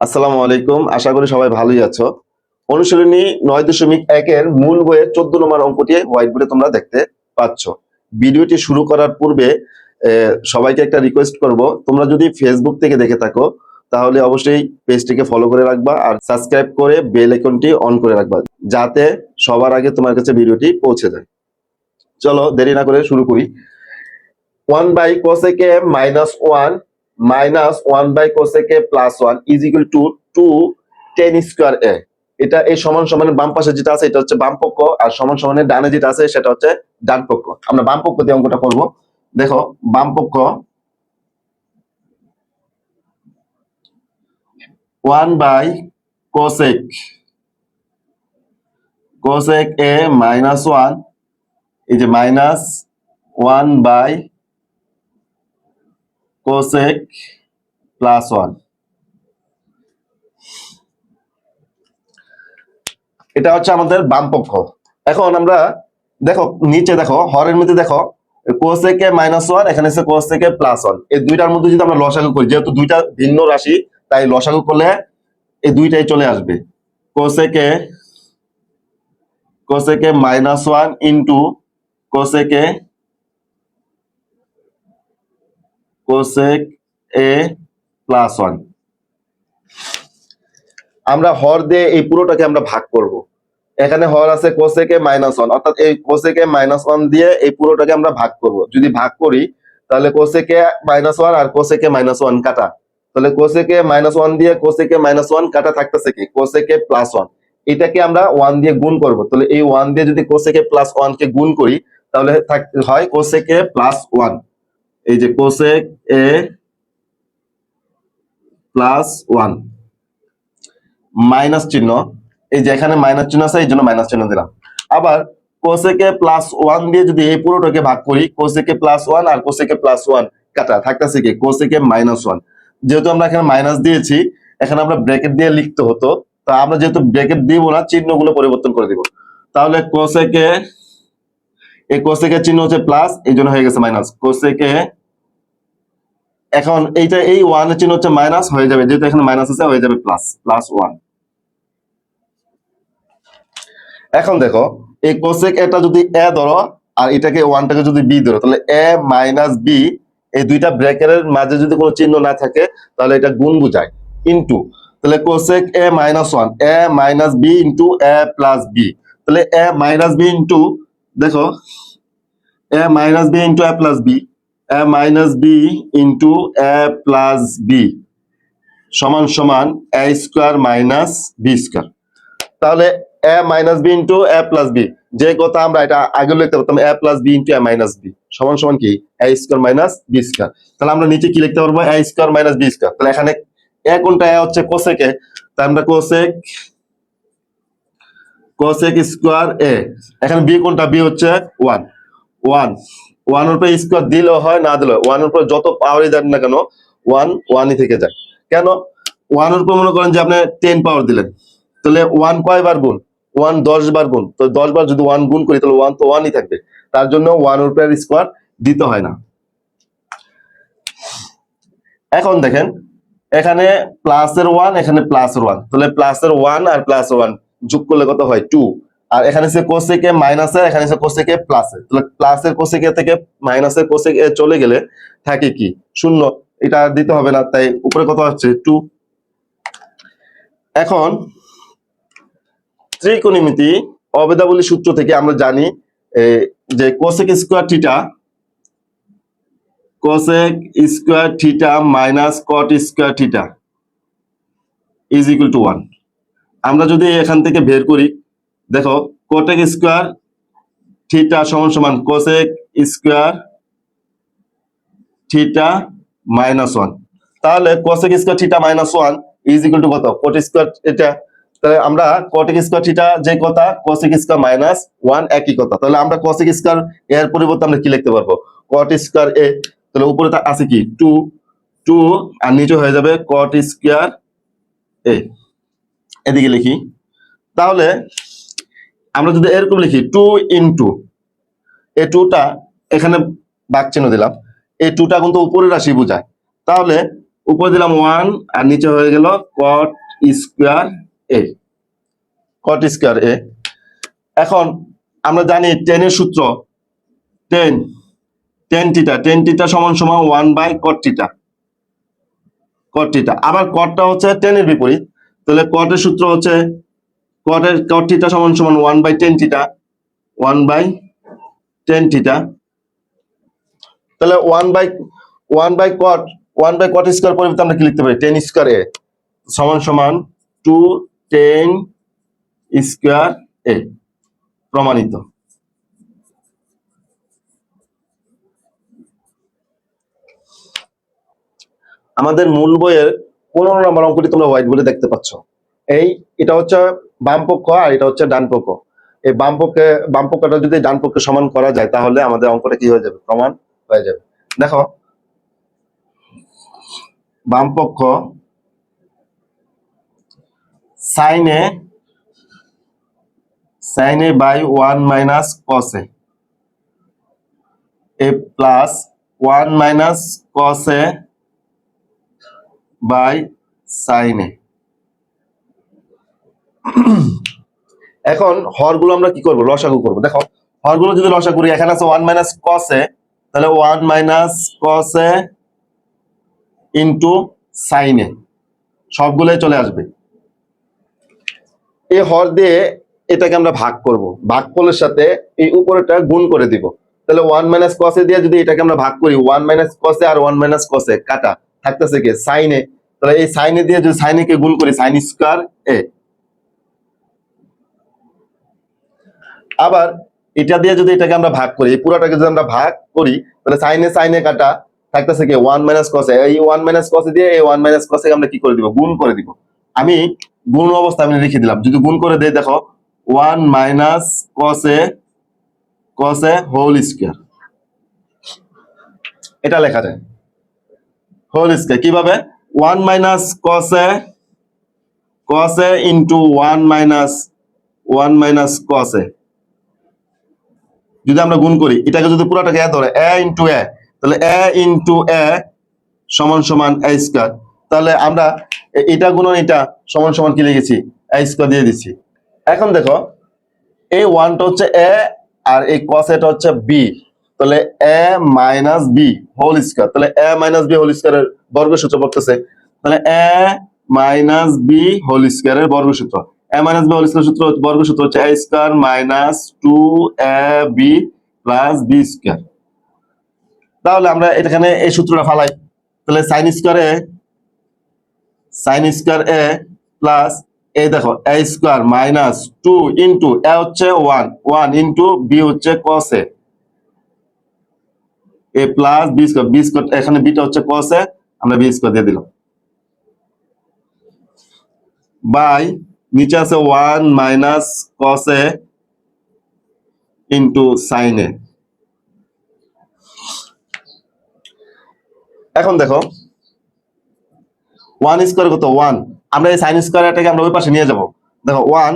আসসালামু আলাইকুম। আশা করি সবাই ভালোই আছো। অনুশীলনী নয় দশমিক একের মূল বইয়ের চোদ্দ নম্বর অঙ্কটি হোয়াইট বোর্ডে তোমরা দেখতে পাচ্ছ। ভিডিওটি শুরু করার পূর্বে সবাইকে একটা রিকোয়েস্ট করব। তোমরা যদি ফেসবুক থেকে দেখে থাকো, তাহলে অবশ্যই পেজটিকে ফলো করে রাখবা আর সাবস্ক্রাইব করে বেল আইকনটি অন করে রাখবা, যাতে সবার আগে তোমার কাছে ভিডিওটি পৌঁছে যায়। চলো দেরি না করে শুরু করি। One by cosec A minus one minus one by cosec A plus one is equal to two tan square A. এটা এই সমান সমানের বাম পাশে যেটা আছে, এটা হচ্ছে বাম পক্ষ, আর সমান সমানের ডানে যেটা আছে, সেটা হচ্ছে ডান পক্ষ। আমরা বাম পক্ষ দিয়ে অঙ্কটা করব। দেখো, বাম পক্ষ one by cosec cosec A minus one, এই যে minus one by cosec plus one এটা হচ্ছে আমাদের বাম পক্ষ। এখন আমরা দেখো, নিচে দেখো, হরের মধ্যে দেখো কোসেকে মাইনাস ওয়ান এখানে হচ্ছে কোসেকে প্লাস ওয়ান এই দুইটার মধ্যে যদি আমরা লসাগু করি, যেহেতু দুইটা ভিন্ন রাশি, তাই লসাগু করলে এই দুইটাই চলে আসবে। Cosec A cosec A minus one into cosec A cosec A plus one আমরা হর দিয়ে এই পুরোটাকে আমরা ভাগ করব। এখানে হর আছে কোসেকে মাইনাস ওয়ান অর্থাৎ এই কোসেকে মাইনাস ওয়ান দিয়ে এই পুরোটাকে আমরা ভাগ করব। যদি ভাগ করি, তাহলে কোসেকে মাইনাস ওয়ান আর কোসেকে মাইনাস ওয়ান কাটা। তাহলে কোসেকে মাইনাস ওয়ান দিয়ে কোসেকে মাইনাস ওয়ান কাটা থাকতেছে কি? কোসেকে প্লাস ওয়ান এটাকে আমরা ওয়ান দিয়ে গুণ করব। তাহলে এই ওয়ান দিয়ে যদি কোসেকে প্লাস ওয়ান কে গুণ করি, তাহলে হয় কোসেকে প্লাস ওয়ান এই যে cosec A plus one minus চিহ্ন। এই যে এখানে মাইনাস চিহ্ন আছে এই জন্য মাইনাস চিহ্ন দিলাম। আবার কোসেকে প্লাস ওয়ান দিয়ে যদি এই পুরোটাকে ভাগ করি কোসেকে প্লাস ওয়ান আর কোসেকে প্লাস ওয়ান কাটা। থাকতেছে কি? কোসেকে মাইনাস ওয়ান যেহেতু আমরা এখানে মাইনাস দিয়েছি, এখানে আমরা ব্র্যাকেট দিয়ে লিখতে হতো। তা আমরা যেহেতু ব্র্যাকেট দিব না, চিহ্নগুলো পরিবর্তন করে দিব। তাহলে কোসেকে এই কোসেকের চিহ্ন হচ্ছে প্লাস এই জন্য হয়ে গেছে মাইনাস কোসেকে এখন এইটা এই ওয়ানের চিহ্ন হচ্ছে মাইনাস হয়ে যাবে, যেহেতু এখানে মাইনাস আছে, হয়ে যাবে প্লাস প্লাস ওয়ান এখন দেখো, এই কোসেক এটা যদি এ ধরো, আর এটাকে ওয়ানটাকে যদি বি ধরো, তাহলে এ মাইনাস বি এই দুইটা ব্র্যাকেটের মাঝে যদি কোনো চিহ্ন না থাকে, তাহলে এটা গুণ বুঝায় ইনটু তাহলে cosec A minus one A minus B into A plus B তাহলে এ মাইনাস বি ইন্টু দেখো A minus B into A plus B A minus B into A plus B সমান সমান A square minus B square তাহলে A minus B into A plus B যে কথা আমরা এটা আগে লিখতে পারতাম A plus B into A minus B সমান সমান কি? A square minus B square তাহলে আমরা নিচে কি লিখতে পারব? A square minus B square তাহলে এখানে এ কোনটা? এ হচ্ছে কোসেকে তাই আমরা কোসেক কোসেক স্কোয়ার এ এখানে বি কোনটা? বি হচ্ছে ওয়ান ওয়ান ওয়ানের উপরে স্কোয়ার দিলেও হয়, না দিলেও ওয়ানের উপরে যত পাওয়ারই দেন না কেন ওয়ান ওয়ানই থেকে যায়। কেন? ওয়ানের উপর মনে করেন যে আপনি টেন পাওয়ার দিলেন। তাহলে ওয়ান কয়বার গুণ? ওয়ান দশ বার গুণ। তো দশ বার যদি ওয়ান গুণ করি, তাহলে ওয়ান তো ওয়ানই থাকবে। তার জন্য ওয়ান উপরে স্কোয়ার দিতে হয় না। এখন দেখেন, এখানে প্লাসের ওয়ান এখানে প্লাসের ওয়ান তাহলে প্লাসের ওয়ান আর প্লাসের ওয়ান যোগ করলে কত হয়? টু আর এখানে সে কোসেকে মাইনাসের এখানে সে কোসেকে প্লাসের তাহলে প্লাসের কোসেকে থেকে মাইনাসের কোসেকে চলে গেলে থাকে কি? শূন্য। এটা দিতে হবে না, তাই উপরে কত হচ্ছে টু এখন ত্রিকোণমিতি অবেদাবলী সূত্র থেকে আমরা জানি যে cosec square theta cosec square theta minus cot square theta is equal to one আমরা যদি এখান থেকে বের করি দেখো কোটেক স্কোয়ার থিটা সমান সমান cosec square theta minus one তাহলে cosec square theta minus one is equal to কত? কোট স্কোয়ার এটা। তাহলে আমরা কোটেক স্কোয়ার থিটা যে কথা কোসেক স্কোয়ার মাইনাস ওয়ান একই কথা। তাহলে আমরা কোসেক স্কোয়ার এর পরিবর্তে আমরা কি লিখতে পারব? কট স্কোয়ার এ তাহলে উপরে তা আছে কি? টু টু আর নিচে হয়ে যাবে কট স্কোয়ার এ এদিকে লিখি। তাহলে আমরা যদি এরকম লিখি টু ইন্টু এ টুটা এখানে চিহ্ন দিলাম, এই টুটা কিন্তু উপরের রাশি বোঝায়। তাহলে উপরে দিলাম ওয়ান আর নিচে হয়ে গেল কট স্কোয়ার এ কট স্কোয়ার এ এখন আমরা জানি টেনের সূত্র tan tan theta tan theta সমান সমান ওয়ান বাই কট টিটা কট টিটা আবার কটটা হচ্ছে টেনের বিপরীত, তাহলে কটের সূত্র হচ্ছে কটের কট টিটা সমান সমান one by tan theta one by tan theta তাহলে one by one by cot one by cot square পরিবর্তে আমরা কি লিখতে পারি? টেন স্কোয়ার সমান সমান টু টেন স্কোয়ার এ প্রমাণিত। আমাদের মূল বইয়ের পনেরো নম্বর অঙ্কটি তোমরা হোয়াইট বোর্ডে দেখতে পাচ্ছ। এই, এটা হচ্ছে বাম পক্ষ, আর এটা হচ্ছে ডান পক্ষ। এই বাম পক্ষে, বাম পক্ষটা যদি ডান পক্ষে সমান করা যায়, তাহলে আমাদের অঙ্কটা কি হয়ে যাবে? প্রমাণ হয়ে যাবে। দেখো, বাম পক্ষ সাইনে সাইনে by one minus cos A A. Plus one minus cos A by sine A এখন হরগুলো আমরা কি করব? লসাগু করব। দেখো, হরগুলো যদি লসা করি, এখানে আছে ওয়ান মাইনাস কসে তাহলে ওয়ান মাইনাস কসে ইন্টু সাইনে সবগুলোই চলে আসবে। এই হর দিয়ে এটাকে আমরা ভাগ করব। ভাগফলের সাথে এই উপরেটা গুণ করে দিব। তাহলে ওয়ান মাইনাস কসে দিয়ে যদি এটাকে আমরা ভাগ করি ওয়ান মাইনাস কসে আর ওয়ান মাইনাস কসে কাটা, থাকতেছে কি সাইনে তাহলে এই সাইনে দিয়ে যদি সাইনে কে গুণ করি সাইন স্কোয়ার এ আবার এটা দিয়ে যদি এটাকে আমরা ভাগ করি, এই পুরোটাকে যদি আমরা ভাগ করি, তাহলে সাইনে সাইনে কাটা থাকতেছে কি? ওয়ান মাইনাস কসে এই ওয়ান মাইনাস কসে দিয়ে এই ওয়ান মাইনাস কসে আমরা কি করে দিব? গুণ করে দিব। আমি গুণ অবস্থা আমি লিখে দিলাম। যদি গুণ করে দেই, দেখো ওয়ান মাইনাস কসে কসে হোল স্কোয়ার এটা লেখা যায়। হোল স্কোয়ার কীভাবে? One minus cos A cos A into one minus one minus cos A যদি আমরা গুণ করি, এটাকে যদি পুরোটাকে এ ধরে, এ ইন্টু এ, তাহলে এ ইন্টু এ সমান সমান এ স্কোয়ার তাহলে আমরা এটা গুণন এটা সমান সমান কি লিখেছি? এ স্কোয়ার দিয়ে দিচ্ছি। এখন দেখো, এই ওয়ানটা হচ্ছে এ আর এই কস এটা হচ্ছে বি তাহলে A minus B whole square তাহলে এ মাইনাস বি হোল স্কোয়ারের বর্গসূত্র পড়তেছে। তাহলে এ মাইনাস বি হোল স্কোয়ারের বর্গসূত্র। A minus B whole square সূত্র বর্গসূত্র হচ্ছে A square minus two A B plus B square. তাহলে আমরা এখানে এই সূত্রটা ফালাই। তাহলে sine square A sine square A plus এই দেখো, A square minus two into A হচ্ছে ওয়ান ওয়ান ইন্টু বি হচ্ছে cos A. A plus B square B square এখানে বিটা হচ্ছে কস এ, আমরা বি স্কোয়ার দিয়ে দিলাম। বাই নিচে আছে one minus cos A into sine A এখন দেখো ওয়ান স্কোয়ার কত? ওয়ান আমরা এই সাইন স্কোয়ারটাকে আমরা ওই পাশে নিয়ে যাব। দেখো one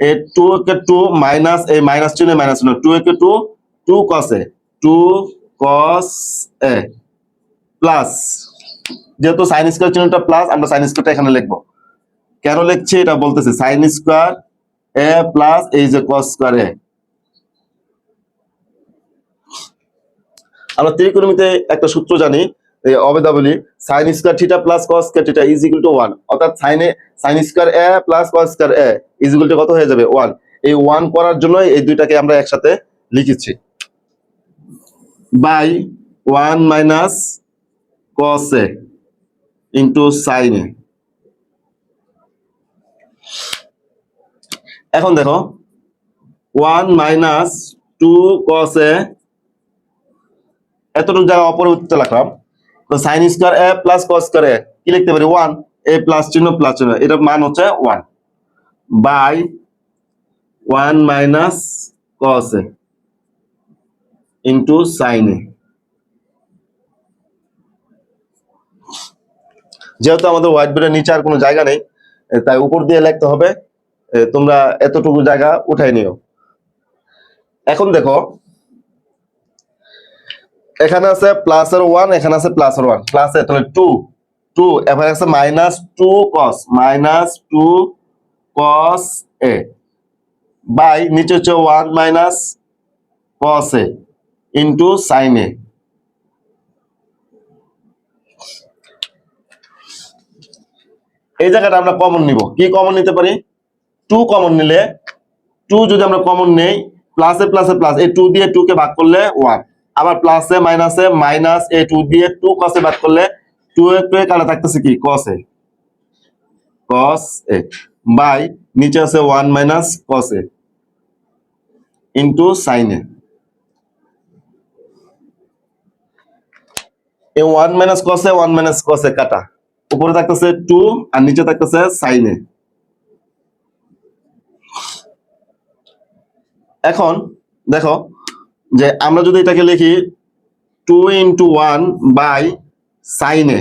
A two K two minus এই মাইনাস চিহ্ন মাইনাস চিহ্ন two K two two cos A two cos A plus যেহেতু সাইন স্কোয়ার চিহ্নটা প্লাস আমরা সাইন স্কোয়ারটা এখানে লিখব। কেন লিখছে? এটা বলতেছে সাইন স্কোয়ার এ প্লাস এই যে কস স্কোয়ার এ আমরা ত্রিকোণমিতে একটা সূত্র জানি অবেদাবলী sine square theta plus cos square theta is equal to one অর্থাৎ sine A sine square A plus cos square A is equal to কত হয়ে যাবে? ওয়ান এই ওয়ান করার জন্য এই দুইটাকে আমরা একসাথে লিখেছি। By one minus cos A into sine A. এখন দেখো ওয়ান মাইনাস টু কস এতটুকু জায়গা অপরিবর্তিত রাখলাম তো sine square A plus cos square A কি লিখতে পারি? ওয়ান এ প্লাস চিহ্ন প্লাস চিহ্ন এটার মান হচ্ছে one by one minus cos A into sine A যেহেতু আমাদের হোয়াইট বোর্ডের নিচে আর কোনো জায়গা নেই, তাই উপর দিয়ে লিখতে হবে তোমরা এতটুকু জায়গা উঠাই নিও। এখন দেখো, এখানে আছে প্লাস এর ওয়ান এখানে আছে প্লাস এর ওয়ান প্লাস এ তাহলে টু টু এবার আছে minus two cos minus two cos A by নিচে হচ্ছে one minus cos A into sine A এই জায়গাটা আমরা কমন নিব। কি কমন নিতে পারি? টু কমন নিলে টু যদি আমরা কমন নেই প্লাসে প্লাসে প্লাস এই টু দিয়ে টু কে ভাগ করলে ওয়ান আবার প্লাসে মাইনাসে মাইনাস এই টু দিয়ে টু কসে ভাগ করলে টু এ টু এ কাটা থাকতেছে কি? কস এ। কস এ। বাই নিচে আছে one minus cos A. Into sine A. One minus কসে one minus কসে কাটা। উপরে থাকতেছে টু আর নিচে থাকতেছে সাইনে এখন দেখো যে আমরা যদি এটাকে লিখি টু ইন্টু ওয়ান বাই সাইনে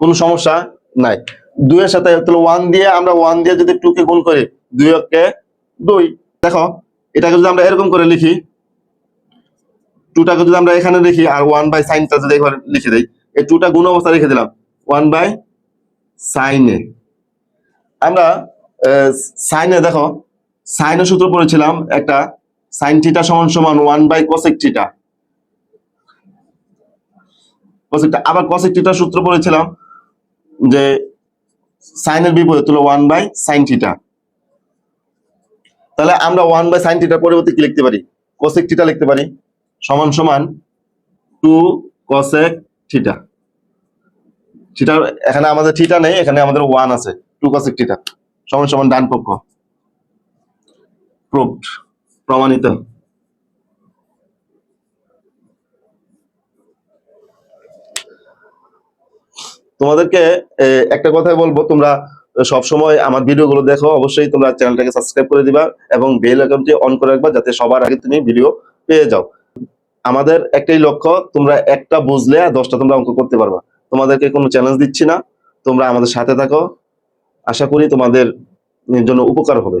কোনো সমস্যা নাই। দুইয়ের সাথে তাহলে ওয়ান দিয়ে আমরা ওয়ান দিয়ে যদি টু কে গুণ করি, দুই কে দুই। দেখো, এটাকে যদি আমরা এরকম করে লিখি টুটাকে যদি আমরা এখানে লিখি আর ওয়ান বাই সাইনটা যদি এখানে লিখে দিই, এই টুটা গুণ অবস্থা রেখে দিলাম ওয়ান বাই সাইনে আমরা সাইনে দেখো সাইনের সূত্র পড়েছিলাম একটা সাইন থিটা সমান সমান ওয়ান বাই কোসেক থিটা। আবার কোসেক থিটার সূত্র পড়েছিলাম যে সাইনের বিপরীত হলো ওয়ান বাই সাইন থিটা। তাহলে আমরা ওয়ান বাই সাইন থিটার পরিবর্তে কি লিখতে পারি? কোসেক থিটা লিখতে পারি। সমান সমান টু কসেক থিটা। থিটা এখানে আমাদের থিটা নেই, এখানে আমাদের ওয়ান আছে টু কসেক থিটা। সমান সমান ডান পক্ষ। প্রুভড, প্রমাণিত। তোমাদেরকে একটা কথাই বলব, তোমরা সব সময় আমার ভিডিওগুলো দেখো, অবশ্যই তোমরা চ্যানেলটাকে সাবস্ক্রাইব করে দিবা এবং বেল আইকনটি অন করে রাখবা যাতে সবার আগে তুমি ভিডিও পেয়ে যাও। আমাদের একটাই লক্ষ্য, তোমরা একটা বুঝলে আর দশটা তোমরা অঙ্ক করতে পারবা। তোমাদেরকে কোনো চ্যালেঞ্জ দিচ্ছি না, তোমরা আমাদের সাথে থাকো। আশা করি তোমাদের জন্য উপকার হবে।